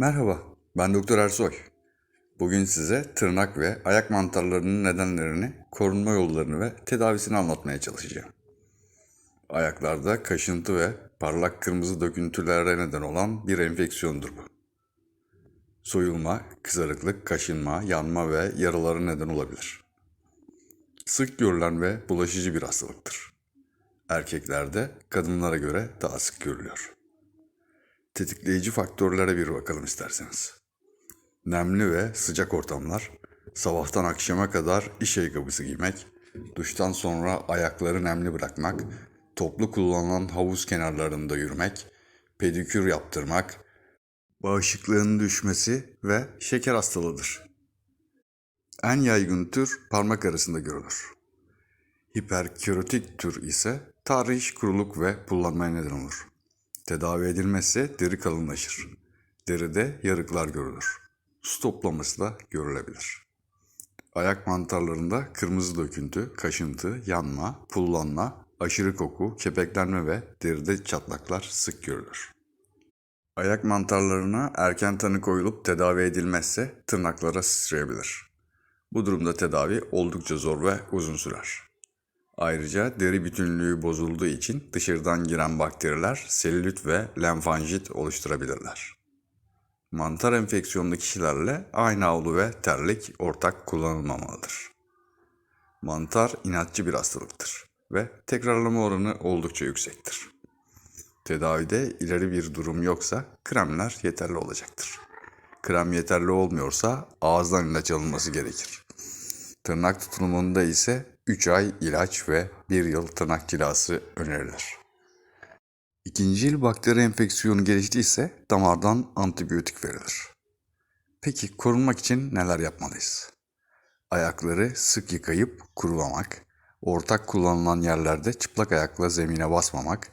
Merhaba, ben Doktor Ersoy. Bugün size tırnak ve ayak mantarlarının nedenlerini, korunma yollarını ve tedavisini anlatmaya çalışacağım. Ayaklarda kaşıntı ve parlak kırmızı döküntülere neden olan bir enfeksiyondur bu. Soyulma, kızarıklık, kaşınma, yanma ve yaralara neden olabilir. Sık görülen ve bulaşıcı bir hastalıktır. Erkeklerde kadınlara göre daha sık görülüyor. Tetikleyici faktörlere bir bakalım isterseniz. Nemli ve sıcak ortamlar, sabahtan akşama kadar iş ayakkabısı giymek, duştan sonra ayakları nemli bırakmak, toplu kullanılan havuz kenarlarında yürümek, pedikür yaptırmak, bağışıklığın düşmesi ve şeker hastalığıdır. En yaygın tür parmak arasında görülür. Hiperkerotik tür ise tarih, kuruluk ve pullanmaya neden olur. Tedavi edilmezse deri kalınlaşır. Deride yarıklar görülür. Su toplaması da görülebilir. Ayak mantarlarında kırmızı döküntü, kaşıntı, yanma, pullanma, aşırı koku, kepeklenme ve deride çatlaklar sık görülür. Ayak mantarlarına erken tanı koyulup tedavi edilmezse tırnaklara sıçrayabilir. Bu durumda tedavi oldukça zor ve uzun sürer. Ayrıca deri bütünlüğü bozulduğu için dışarıdan giren bakteriler selülit ve lenfanjit oluşturabilirler. Mantar enfeksiyonlu kişilerle aynı havlu ve terlik ortak kullanılmamalıdır. Mantar inatçı bir hastalıktır ve tekrarlama oranı oldukça yüksektir. Tedavide ileri bir durum yoksa kremler yeterli olacaktır. Krem yeterli olmuyorsa ağızdan ilaç alınması gerekir. Tırnak tutulumunda ise 3 ay ilaç ve 1 yıl tırnak cilası önerilir. İkinci yıl bakteri enfeksiyonu geliştiyse damardan antibiyotik verilir. Peki korunmak için neler yapmalıyız? Ayakları sık yıkayıp kurulamak, ortak kullanılan yerlerde çıplak ayakla zemine basmamak,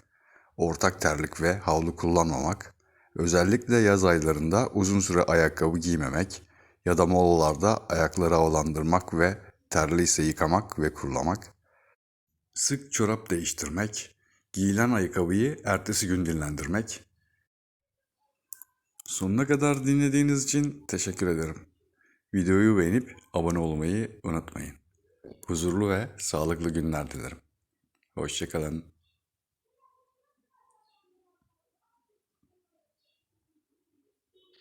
ortak terlik ve havlu kullanmamak, özellikle yaz aylarında uzun süre ayakkabı giymemek ya da molalarda ayakları havalandırmak ve terli ise yıkamak ve kurulamak, sık çorap değiştirmek, giyilen ayakkabıyı ertesi gün dinlendirmek. Sonuna kadar dinlediğiniz için teşekkür ederim. Videoyu beğenip abone olmayı unutmayın. Huzurlu ve sağlıklı günler dilerim. Hoşçakalın.